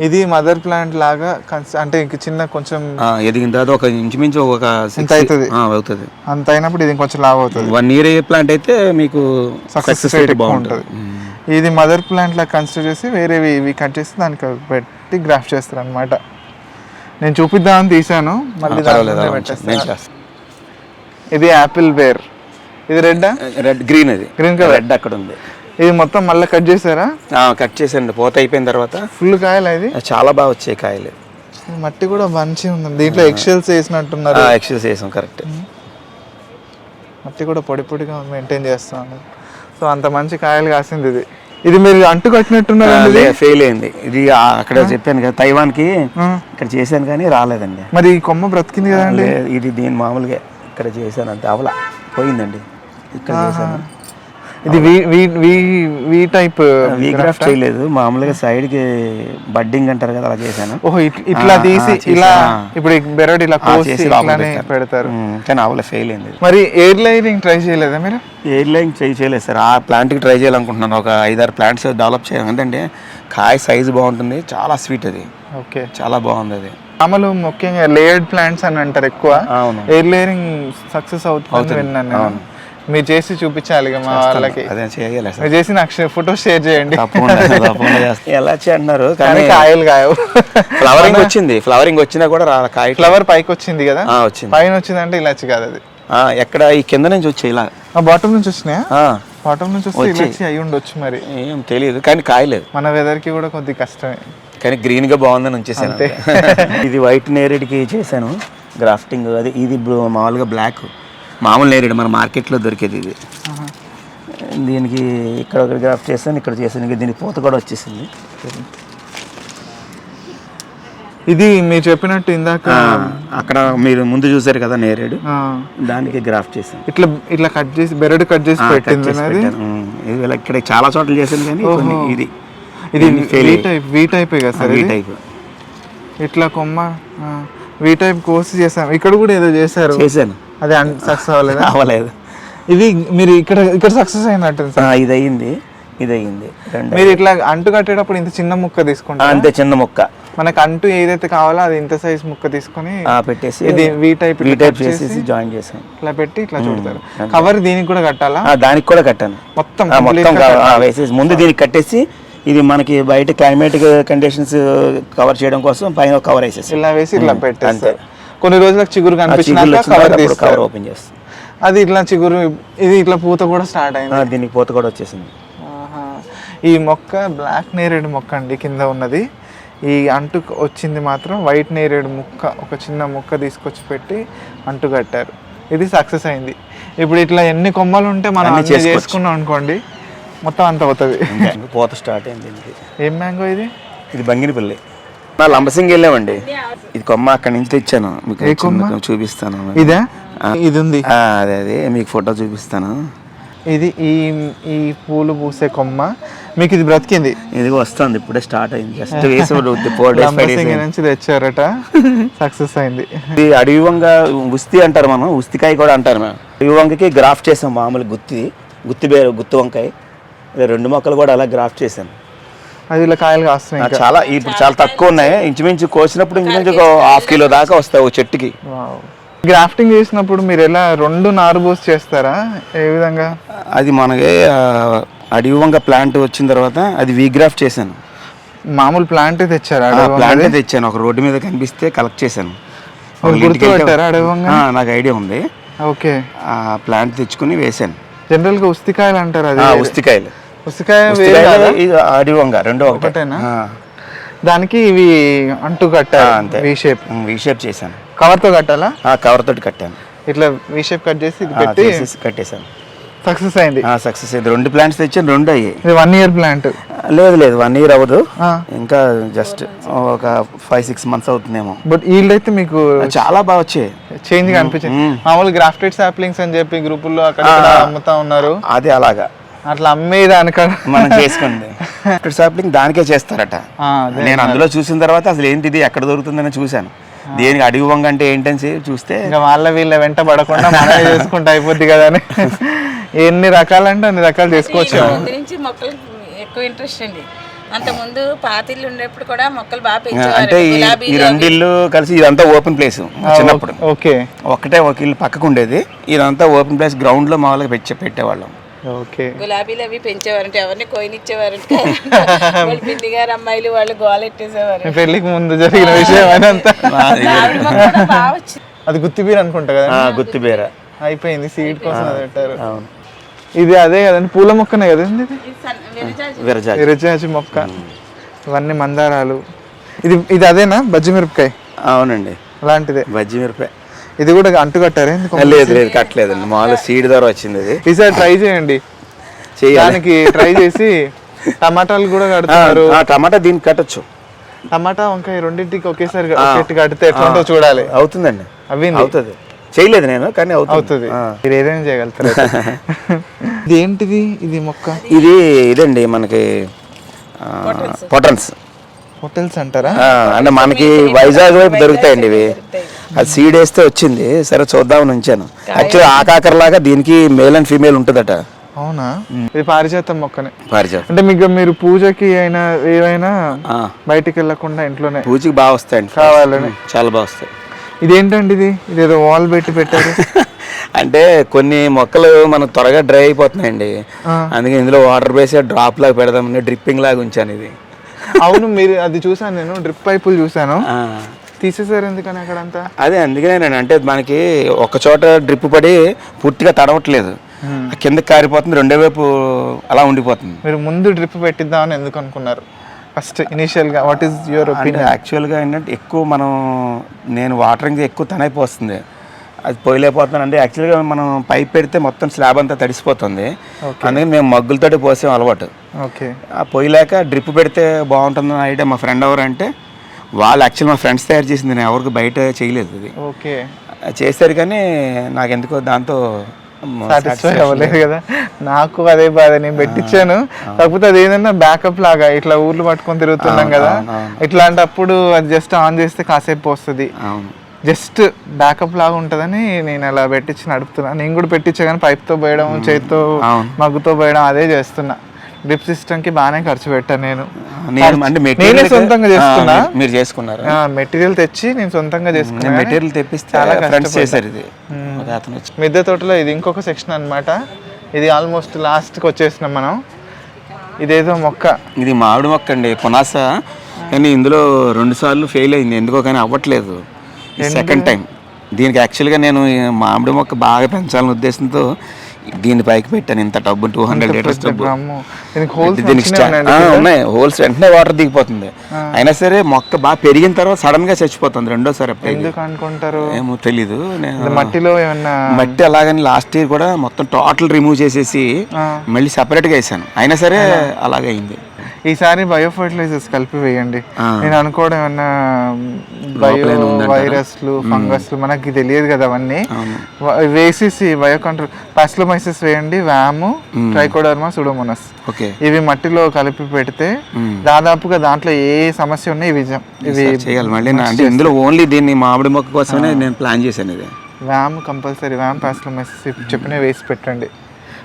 Speaker 2: ఇది మదర్ ప్లాంట్ లాగా కన్స్- అంటే ఇంక చిన్న కొంచెం
Speaker 1: ఆ, ఎదిగిన తర్వాత ఒక ఇంచుమించు ఒక
Speaker 2: ఇంత అవుతుంది?
Speaker 1: అవుతుంది.
Speaker 2: అంత అయినప్పుడు ఇది కొంచెం లావ్ అవుతుంది.
Speaker 1: వన్ ఇయర్ అయ్యే ప్లాంట్ అయితే మీకు
Speaker 2: సక్సెస్ రేట్
Speaker 1: బాగుంటుంది.
Speaker 2: ఇది మదర్ ప్లాంట్ లాగా కన్సిడర్ చేసి వేరేవి ఇవి కట్ చేసి దానికి పెట్టి గ్రాఫ్ట్ చేస్తారు అనమాట నేను చూపిద్దామని తీసాను మళ్ళీ ఇది యాపిల్ బేర్ ఇది రెడ్
Speaker 1: రెడ్ గ్రీన్ అది
Speaker 2: Green colour.
Speaker 1: రెడ్ అక్కడ ఉంది.
Speaker 2: ఇది మొత్తం మళ్ళీ కట్ చేసారా
Speaker 1: కట్ చేసండి పూత అయిపోయిన తర్వాత.
Speaker 2: ఫుల్ కాయలు ఇది?
Speaker 1: చాలా బాగా వచ్చాయి కాయలు.
Speaker 2: మట్టి కూడా మంచి ఉంది దీంట్లో ఎక్సెల్స్ వేసినట్టున్నారు.
Speaker 1: ఎక్సర్సైజ్ చేసాం కరెక్ట్.
Speaker 2: మట్టి కూడా పొడి పొడిగా మెయింటైన్ చేస్తాను. సో అంత మంచి కాయలు కాసింది ఇది. ఇది మీరు అంటు కట్టినట్టున్నారు
Speaker 1: ఫెయిల్ అయింది. ఇది అక్కడ చెప్పాను కదా తైవాన్కి ఇక్కడ చేశాను కానీ రాలేదండి.
Speaker 2: మరి ఈ కొమ్మ బ్రతికింది కదండి?
Speaker 1: ఇది దీని మామూలుగా ఇక్కడ చేశాను అంతే అవల పోయిందండి. ఇక్కడ చేశాను.
Speaker 2: ఇది వి వి వి వి టైప్
Speaker 1: చేయలేదు. మామూలుగా సైడ్కి బడ్డింగ్ అంటారు కదా అలా చేశాను.
Speaker 2: ఓహో ఇట్- ఇట్లా తీసి ఇలా. ఇప్పుడు బెరడు ఇలా కోసి ఇట్లానే. పెడతారు.
Speaker 1: కానీ అవల ఫెయిల్ అయింది
Speaker 2: మరి ఎయిర్ లైనింగ్ ట్రై చేయలేదా మీరు?
Speaker 1: ఎయిర్ లైన్ చేయి చేయలేదు సార్. ఆ ప్లాంట్కి ట్రై చేయాలనుకుంటున్నాను. ఒక ఐదారు ప్లాంట్స్ డెవలప్ చేయాలి. ఎందుకంటే కాయ సైజు బాగుంటుంది. చాలా స్వీట్ అది.
Speaker 2: ఓకే.
Speaker 1: చాలా బాగుంది అది.
Speaker 2: అమలు ముఖ్యంగా లేయర్డ్ ప్లాంట్స్ అని అంటారు ఎక్కువ. ఎయిర్ లేయరింగ్ సక్సెస్ అవుతుంది. విన్నాను నేను. మీరు చేసి చూపించాలి మా వాళ్ళకి.
Speaker 1: అదే చేయాలి సార్.
Speaker 2: మీరు చేసి నాకు ఫోటో షేర్ చేయండి.
Speaker 1: తప్పకుండా తప్పకుండా చేస్తాను. ఎలా అంటున్నారు
Speaker 2: కానీ కాయలు కాయవు.
Speaker 1: ఫ్లవరింగ్ వచ్చింది. ఫ్లవరింగ్ వచ్చినా కూడా రా కాయ
Speaker 2: ఫ్లవర్ పైకి వచ్చింది కదా?
Speaker 1: ఆ, వచ్చింది.
Speaker 2: పైన వచ్చిందంటే ఇలాచి కాదు అది.
Speaker 1: ఆ, ఎక్కడ? ఈ కింద నుంచి వచ్చాయి ఇలా.
Speaker 2: ఆ బాటమ్ నుంచి వచ్చినాయా?
Speaker 1: ఆ,
Speaker 2: బాటమ్ నుంచి వస్తే ఇలాచి అయి ఉండొచ్చు మరి.
Speaker 1: ఏం తెలియదు కానీ కాయలేదు
Speaker 2: మన వెదర్కి కూడా కొద్ది కష్టమే.
Speaker 1: కానీ గ్రీన్గా బాగుందని అంతే. ఇది వైట్ నేరేడ్కి చేశాను. గ్రాఫ్టింగ్ అది ఇది బ్లూ- మామూలుగా బ్లాక్ మామూలు నేరేడు మన మార్కెట్లో దొరికేది ఇది. దీనికి ఇక్కడ ఒకటి గ్రాఫ్ట్ చేశాను ఇక్కడ చేశాను ఇంకా దీనికి పూత కూడా వచ్చేసింది.
Speaker 2: ఇది మీరు చెప్పినట్టు ఇందాక
Speaker 1: అక్కడ మీరు ముందు చూసారు కదా నేరేడు. దానికి గ్రాఫ్ట్ చేశాను.
Speaker 2: ఇట్లా ఇట్లా కట్ చేసి బెరడు కట్ చేసి పెట్టింది
Speaker 1: ఇలా ఇక్కడ చాలా చోట్ల చేశాను కానీ ఇది.
Speaker 2: ఇది వి టైప్ వి టైప్ కదా సార్ ఇది?
Speaker 1: టైప్
Speaker 2: ఇట్లా కొమ్మ వి టైప్ కోర్స్ చేసాం ఇక్కడ కూడా ఏదో చేశారు.
Speaker 1: చేశాను.
Speaker 2: అది సక్సెస్ అవ్వలేదా?
Speaker 1: అవ్వలేదు.
Speaker 2: ఇది మీరు ఇక్కడ ఇక్కడ సక్సెస్ అయినట్టు
Speaker 1: ఇది అయ్యింది ఇది అయ్యింది రెండు
Speaker 2: మీరు ఇట్లా అంటు కట్టేటప్పుడు ఇంత చిన్న ముక్క
Speaker 1: ఆ,
Speaker 2: తీసుకుంటారు?
Speaker 1: అంతే చిన్న మొక్క.
Speaker 2: మనకు అంటు ఏదైతే కావాలో అది ఇంత సైజ్ ముక్క తీసుకొని
Speaker 1: ఆ, పెట్టేసి
Speaker 2: ఇది వి టైప్
Speaker 1: ఈ టైప్ చేసేసి జాయిన్ చేశాను
Speaker 2: ఇట్లా పెట్టి ఇట్లా చూడతారు. కవర్ దీనికి కూడా కట్టాలా?
Speaker 1: దానికి కూడా కట్టాను.
Speaker 2: మొత్తం
Speaker 1: మొత్తం వేసేసి ముందు దీనికి కట్టేసి ఇది మనకి బయట క్లైమేటిక్ కండిషన్స్ కవర్ చేయడం కోసం పైన కవర్ వేసేసి.
Speaker 2: ఇలా వేసి ఇట్లా. పెట్టేస్తారు. కొన్ని రోజులకు చిగురు కనిపించినాక
Speaker 1: వచ్చిన
Speaker 2: కవర్
Speaker 1: ఓపెన్ చేస్తాం
Speaker 2: అది ఇట్లా చిగురు ఇది ఇట్లా పూత కూడా స్టార్ట్ అయింది.
Speaker 1: దీనికి పూత కూడా వచ్చేసింది.
Speaker 2: ఆహా. ఈ మొక్క బ్లాక్ నేరేడు మొక్క అండి కింద ఉన్నది. ఈ అంటు వచ్చింది మాత్రం వైట్ నేరేడు ముక్క ఒక చిన్న ముక్క తీసుకొచ్చి పెట్టి అంటు కట్టారు. ఇది సక్సెస్ అయింది. ఇప్పుడు ఇట్లా ఎన్ని కొమ్మలు ఉంటే మనం. చేసుకున్నాం అనుకోండి మొత్తం అంత అవుతుంది
Speaker 1: పూత స్టార్ట్ అయింది. దీనికి
Speaker 2: ఏం మ్యాంగో ఇది?
Speaker 1: ఇది బంగినపల్లి. నా లంబసింగి వెళ్ళామండి ఇది కొమ్మ అక్కడి నుంచి తెచ్చాను. మీకు చూపిస్తాను.
Speaker 2: ఇదా? ఇది ఉంది.
Speaker 1: అదే అదే. మీకు ఫోటో చూపిస్తాను.
Speaker 2: ఇది ఈ ఈ పూలు పూసే కొమ్మ. మీకు ఇది బ్రతికింది.
Speaker 1: ఇదిగో వస్తుంది. ఇప్పుడే స్టార్ట్ అయింది. జస్ట్ వేసి ఫోర్ డేస్
Speaker 2: నుంచి తెచ్చారట. సక్సెస్ అయింది.
Speaker 1: ఇది అడవి వంగ ఉస్తి అంటారు మనం. ఉస్తికాయ కూడా అంటారు మేము అడవి వంగకి గ్రాఫ్ట్ చేసాం మామూలు గుత్తి. గుత్తి బేరు గుత్తి వంకాయ. రెండు మొక్కలు కూడా అలా గ్రాఫ్ట్ చేశాను
Speaker 2: అది ఇలా కాయలు కాస్తున్నాయి
Speaker 1: చాలా ఇప్పుడు చాలా తక్కువ ఉన్నాయి. ఇంచుమించు కోసినప్పుడు ఇంచుమించు ఒక హాఫ్ కిలో దాకా వస్తాయి ఓ చెట్టుకి.
Speaker 2: గ్రాఫ్టింగ్ చేసినప్పుడు మీరు ఎలా రెండు నారు పోసి చేస్తారా? ఏ విధంగా?
Speaker 1: అది మనకి అడవి వంగ ప్లాంట్ వచ్చిన తర్వాత అది వీగ్రాఫ్ట్ చేశాను.
Speaker 2: మామూలు ప్లాంట్ తెచ్చారా
Speaker 1: ప్లాంట్? తెచ్చాను. ఒక రోడ్డు మీద కనిపిస్తే కలెక్ట్ చేశాను. నాకు ఐడియా ఉంది.
Speaker 2: ఓకే.
Speaker 1: ఆ ప్లాంట్ తెచ్చుకుని వేశాను.
Speaker 2: జనరల్గా ఉస్తికాయలు అంటారు అది
Speaker 1: ఆ, ఉస్తికాయలు. ఇది వంగ రెండో
Speaker 2: ఒకటేనా? దానికి ఇవి అంటు
Speaker 1: ఆ,
Speaker 2: కట్టారు
Speaker 1: అంతే
Speaker 2: వి షేప్
Speaker 1: వి షేప్ చేశాను.
Speaker 2: కవర్తో కట్టాలా?
Speaker 1: కవర్ తోటి కట్టాను.
Speaker 2: ఇట్లా వి షేప్ కట్ చేసి ఇది పెట్టి
Speaker 1: కట్టేశాను.
Speaker 2: సక్సెస్ అయింది.
Speaker 1: సక్సెస్ అయింది. రెండు ప్లాంట్స్ తెచ్చాను రెండు అయ్యాయి.
Speaker 2: వన్ ఇయర్ ప్లాంట్
Speaker 1: లేదు లేదు వన్ ఇయర్ అవ్వదు. ఇంకా జస్ట్ ఒక ఫైవ్ సిక్స్ మంత్స్ అవుతుందేమో.
Speaker 2: బట్ ఈల్డ్ అయితే మీకు
Speaker 1: చాలా బాగా వచ్చాయి.
Speaker 2: చేంజ్గా అనిపించింది. మామూలు గ్రాఫ్టెడ్ సాప్లింగ్స్ అని చెప్పి గ్రూపుల్లో అక్కడ అమ్ముతా ఉన్నారు.
Speaker 1: అది అలాగా.
Speaker 2: అట్లా అమ్మేది అనక
Speaker 1: మనం చేసుకుంది. ఇక్కడ సాప్లింగ్ దానికే చేస్తారట. నేను అందులో చూసిన తర్వాత అసలు ఏంటిది ఎక్కడ దొరుకుతుందని చూశాను. దేనికి అడిగి వంగ అంటే ఏంటని చూస్తే
Speaker 2: ఇంకా వాళ్ళ వీళ్ళ వెంట పడకుండా మనమే చేసుకుంటే అయిపోద్ది కదా అని. ఎన్ని రకాలంటే అన్ని రకాలు చేసుకోవచ్చు
Speaker 3: ముందు నుంచి మొక్కలు ఎక్కువ ఇంట్రెస్ట్ అండి. అంత ముందు పాతిళ్ళు ఉండేప్పుడు కూడా మొక్కలు బాగా పెంచేవారు.
Speaker 1: అంటే ఈ- రెండు ఇల్లు కలిసి ఇదంతా ఓపెన్ ప్లేస్ చిన్నప్పుడు.
Speaker 2: ఓకే.
Speaker 1: ఒకటే ఒక ఇల్లు పక్కకు ఉండేది. ఇదంతా ఓపెన్ ప్లేస్ గ్రౌండ్లో మామూలుగా పెట్టి పెట్టేవాళ్ళం.
Speaker 2: ఓకే.
Speaker 3: గులాబీలు అవి పెంచేవారంటే ఎవరిని కోయినిచ్చేవారంట వాళ్ళ పిన్ని గారు అమ్మాయిలు వాళ్ళు గోలెట్టేసేవారు
Speaker 2: మీ పెళ్ళికి ముందు జరిగిన విషయం అది గుత్తిబీర అనుకుంటా కదా?
Speaker 1: ఆ, గుత్తిబీర
Speaker 2: అయిపోయింది సీడ్ కోసం అది పెట్టారు.
Speaker 1: అవును.
Speaker 2: ఇది అదే కదండి పూల మొక్కనే కదండి ఇది?
Speaker 3: విరజాజి.
Speaker 2: మొక్క. ఇవన్నీ మందారాలు. ఇది ఇది అదేనా? బజ్జి మిరపకాయ?
Speaker 1: అవునండి.
Speaker 2: అలాంటిదే.
Speaker 1: బజ్జి మిరపే
Speaker 2: ఇది కూడా అంటు కట్టారే ఎందుకు
Speaker 1: లేదు లేదు కట్టలేదండి మామూలుగా సీడ్ ద్వారా వచ్చింది ఇది.
Speaker 2: ఈసారి ట్రై చేయండి. దానికి ట్రై చేసి టమాటాలు కూడా
Speaker 1: ఆ, టమాటా దీనికి కట్టొచ్చు.
Speaker 2: టమాటా వంకాయ రెండింటికి ఒకేసారి కడితే ఎట్లా చూడాలి.
Speaker 1: అవుతుందండి.
Speaker 2: అవింది
Speaker 1: అవుతుంది. చేయలేదు నేను కానీ అవుతుంది.
Speaker 2: అవుతుంది. మీరు ఏదైనా చేయగలుగుతారు. ఇది ఏంటిది ఇది మొక్క?
Speaker 1: ఇది ఇదండి మనకి పొటన్స్
Speaker 2: హోటల్స్ అంటారా?
Speaker 1: అంటే మనకి వైజాగ్ వైపు దొరుకుతాయండి ఇవి. అది సీడ్ వేస్తే వచ్చింది. సరే చూద్దామని ఉంచాను. యాక్చువల్లీ ఆకాకరలాగా దీనికి మేల్ అండ్ ఫీమేల్ ఉంటుందట.
Speaker 2: అవునా? ఇది పారిజాతం మొక్కనే.
Speaker 1: పారిజాతం.
Speaker 2: అంటే మీకు మీరు పూజకి అయినా ఏవైనా
Speaker 1: ఆ,
Speaker 2: బయటికి వెళ్ళకుండా ఇంట్లోనే
Speaker 1: పూజకి బాగా వస్తాయండి
Speaker 2: కావాలని.
Speaker 1: చాలా బాగా వస్తాయి.
Speaker 2: ఇదేంటండి ఇది? ఇదేదో వాల్ పెట్టి పెట్టారు.
Speaker 1: అంటే కొన్ని మొక్కలు మనకు త్వరగా డ్రై అయిపోతున్నాయండి. అందుకే ఇందులో వాటర్ వేసి డ్రాప్ లాగా పెడదామని డ్రిప్పింగ్ లాగా ఉంచాను ఇది.
Speaker 2: అవును మీరు అది చూసాను నేను. డ్రిప్ పైపులు చూసాను
Speaker 1: ఆ,
Speaker 2: తీసేసారు ఎందుకని అక్కడంతా?
Speaker 1: అదే అందుకనే నేను అంటే మనకి ఒక చోట డ్రిప్ పడి పూర్తిగా తడవట్లేదు. కిందకి కారిపోతుంది రెండో వైపు అలా ఉండిపోతుంది.
Speaker 2: మీరు ముందు డ్రిప్ పెట్టిద్దామని ఎందుకు అనుకున్నారు? ఫస్ట్ ఇనిషియల్గా వాట్ ఈస్ యువర్ ఒపీనియన్
Speaker 1: యాక్చువల్గా ఏంటంటే ఎక్కువ మనం నేను వాటరింగ్ ఎక్కువ తనైపోతుంది అది పోయలేకపోతున్నాను అంటే యాక్చువల్గా మనం పైప్ పెడితే మొత్తం స్లాబ్ అంతా తడిసిపోతుంది. అందుకని మేము మగ్గులతోటి పోసాం అలవాటు.
Speaker 2: ఓకే
Speaker 1: ఆ పొయ్యిలేక డ్రిప్ పెడితే బాగుంటుందని ఐడియా మా ఫ్రెండ్ ఎవరు అంటే వాళ్ళు యాక్చువల్ మా ఫ్రెండ్స్ తయారు చేసింది నేను ఎవరికి బయట చేయలేదు ఇది
Speaker 2: ఓకే.
Speaker 1: చేశారు కానీ నాకు ఎందుకో దాంతో
Speaker 2: సాటిస్ఫై అవ్వలేదు కదా. నాకు అదే బాధ నేను పెట్టించాను. కాకపోతే అది ఏంటంటే బ్యాకప్ లాగా ఇట్లా ఊర్లు పట్టుకొని తిరుగుతున్నాం కదా. ఇట్లాంటప్పుడు అది జస్ట్ ఆన్ చేస్తే కాసేపు వస్తుంది. జస్ట్ బ్యాకప్ లాగా ఉంటుందని నేను అలా పెట్టించి నడుపుతున్నా. నేను కూడా పెట్టించా కానీ పైప్తో పోయడం చేతితో. మగ్గుతో పోయడం అదే చేస్తున్నా. డ్రిప్ సిస్టమ్కి బాగానే ఖర్చు పెట్టాను నేను.
Speaker 1: నేను అంటే మెటీరియల్
Speaker 2: సొంతంగా చేసుకున్నా.
Speaker 1: మీరు చేసుకున్నారు?
Speaker 2: మెటీరియల్ తెచ్చి నేను సొంతంగా చేసుకున్నా
Speaker 1: నేను
Speaker 2: కానీ
Speaker 1: మెటీరియల్ తెప్పిస్తే
Speaker 2: చాలా
Speaker 1: ఫ్రెండ్స్. చేశారు ఇది.
Speaker 2: మిద్దె తోటలో ఇది ఇంకొక సెక్షన్ అన్నమాట. ఇది ఆల్మోస్ట్ లాస్ట్కి వచ్చేసినాం మనం. ఇదేదో మొక్క.
Speaker 1: ఇది మామిడి మొక్క అండి పునాస కానీ ఇందులో రెండు సార్లు ఫెయిల్ అయింది ఎందుకో కానీ అవ్వట్లేదు. సెకండ్ టైం దీనికి యాక్చువల్గా నేను మామిడి మొక్క బాగా పెంచాలనే ఉద్దేశంతో దీని పైకి పెట్టాను ఇంత tub two hundred litres tub.
Speaker 2: దీనికి
Speaker 1: ఉన్నాయి హోల్స్ వెంటనే వాటర్ దిగిపోతుంది. అయినా సరే మొక్క బాగా పెరిగిన తర్వాత సడన్గా చచ్చిపోతుంది రెండోసారి
Speaker 2: అనుకుంటారు?
Speaker 1: ఏమో తెలీదు.
Speaker 2: మట్టిలో
Speaker 1: మట్టి అలాగని లాస్ట్ ఇయర్ కూడా మొత్తం టోటల్ రిమూవ్ చేసేసి. మళ్ళీ separate గా వేసాను. అయినా సరే అలాగే అయింది
Speaker 2: ఈసారి బయో ఫర్టిలైజర్స్ కలిపి వేయండి. నేను అనుకోవడం ఏమన్నా బయో వైరస్లు ఫంగస్లు మనకి తెలియదు కదా అవన్నీ. వేసేసి బయో కంట్రోల్ పాస్లోమైసిస్ వేయండి వ్యాము ట్రైకోడర్మా సుడోమోనస్
Speaker 1: ఓకే.
Speaker 2: ఇవి మట్టిలో కలిపి పెడితే. దాదాపుగా దాంట్లో ఏ సమస్య ఉన్నా ఇవి ఇవి
Speaker 1: చేయాలి. మళ్ళీ అంటే ఇందులో ఓన్లీ దీన్ని మామిడి మొక్క కోసమే నేను ప్లాన్ చేశాను ఇది.
Speaker 2: వ్యామ్ కంపల్సరీ వ్యామ్ పాస్లోమైసిస్ చెప్పిన వేసి పెట్టండి.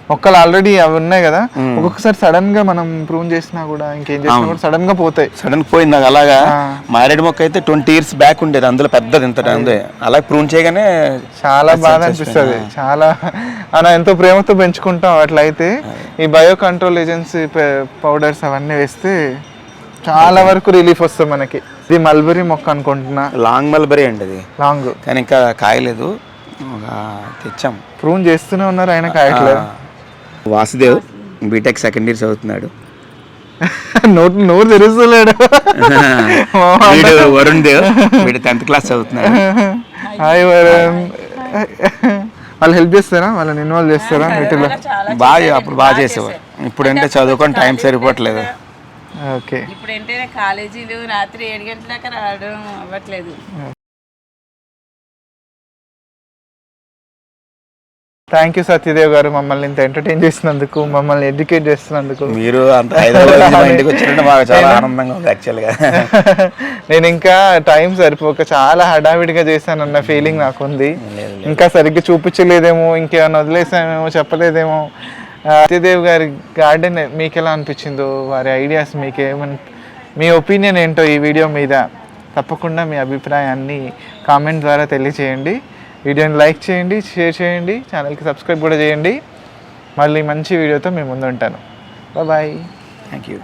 Speaker 2: మొక్కలు ఆల్రెడీ అవి ఉన్నాయి కదా. ఒక్కొక్కసారి సడన్గా మనం ప్రూవ్ చేసినా కూడా ఇంకేం చేసినా కూడా సడన్గా పోతాయి.
Speaker 1: సడన్ పోయింది నాకు అలాగా. మారేడు మొక్క అయితే ట్వంటీ ఇయర్స్ బ్యాక్ ఉండేది. అందులో పెద్దది ఇంత అలా ప్రూన్ చేయగానే
Speaker 2: చాలా బాధ అనిపిస్తుంది. చాలా అలా ఎంతో ప్రేమతో పెంచుకుంటాం అట్లయితే. ఈ బయో కంట్రోల్ ఏజెన్సీ పౌడర్స్ అవన్నీ వేస్తే చాలా వరకు రిలీఫ్ వస్తుంది మనకి. ఇది మల్బరీ మొక్క అనుకుంటున్నా.
Speaker 1: లాంగ్ మల్బరీ అండి అది.
Speaker 2: లాంగ్
Speaker 1: కానీ ఇంకా కాయలేదు. ఒక తెచ్చాం.
Speaker 2: ప్రూవ్ చేస్తూనే ఉన్నారు ఆయన కాయట్లేదు.
Speaker 1: వాసుదేవ్ బీటెక్ సెకండ్ ఇయర్ చదువుతున్నాడు.
Speaker 2: నోట్ నోరు తెరుస్తలేడు.
Speaker 1: వీడు వరుణ్ దేవ్ వీడు టెన్త్ క్లాస్ చదువుతున్నాడు.
Speaker 2: హాయ్ వరుణ్. వాళ్ళు హెల్ప్ చేస్తారా? వాళ్ళని ఇన్వాల్వ్ చేస్తారా? వీటిలో?
Speaker 1: బాగా అప్పుడు బాగా చేసేవారు. ఇప్పుడు అంటే చదువుకొని టైం సరిపోవట్లేదు.
Speaker 2: ఓకే
Speaker 3: ఇప్పుడు ఏంటంటే కాలేజీలు రాత్రి ఏడు గంటల దాకా రావడం అవ్వట్లేదు.
Speaker 2: థ్యాంక్ యూ సత్యదేవ్ గారు. మమ్మల్ని ఇంత ఎంటర్టైన్ చేసినందుకు మమ్మల్ని ఎడ్యుకేట్ చేస్తున్నందుకు
Speaker 1: మీరు అంత చాలా ఆనందంగా ఉంది యాక్చువల్గా
Speaker 2: నేను ఇంకా టైం సరిపోక చాలా హడావిడిగా చేశానన్న ఫీలింగ్ నాకు ఉంది ఇంకా సరిగ్గా చూపించలేదేమో ఇంకేమైనా వదిలేసామేమో చెప్పలేదేమో. సత్యదేవ్ గారి గార్డెన్ మీకు ఎలా అనిపించిందో వారి ఐడియాస్ మీకు ఏమని మీ ఒపీనియన్ ఏంటో ఈ వీడియో మీద తప్పకుండా మీ అభిప్రాయాన్ని కామెంట్ ద్వారా తెలియచేయండి. వీడియోని లైక్ చేయండి షేర్ చేయండి ఛానల్కి సబ్స్క్రైబ్ కూడా చేయండి. మళ్ళీ మంచి వీడియోతో మేము ముందు ఉంటాను. Bye
Speaker 1: thank you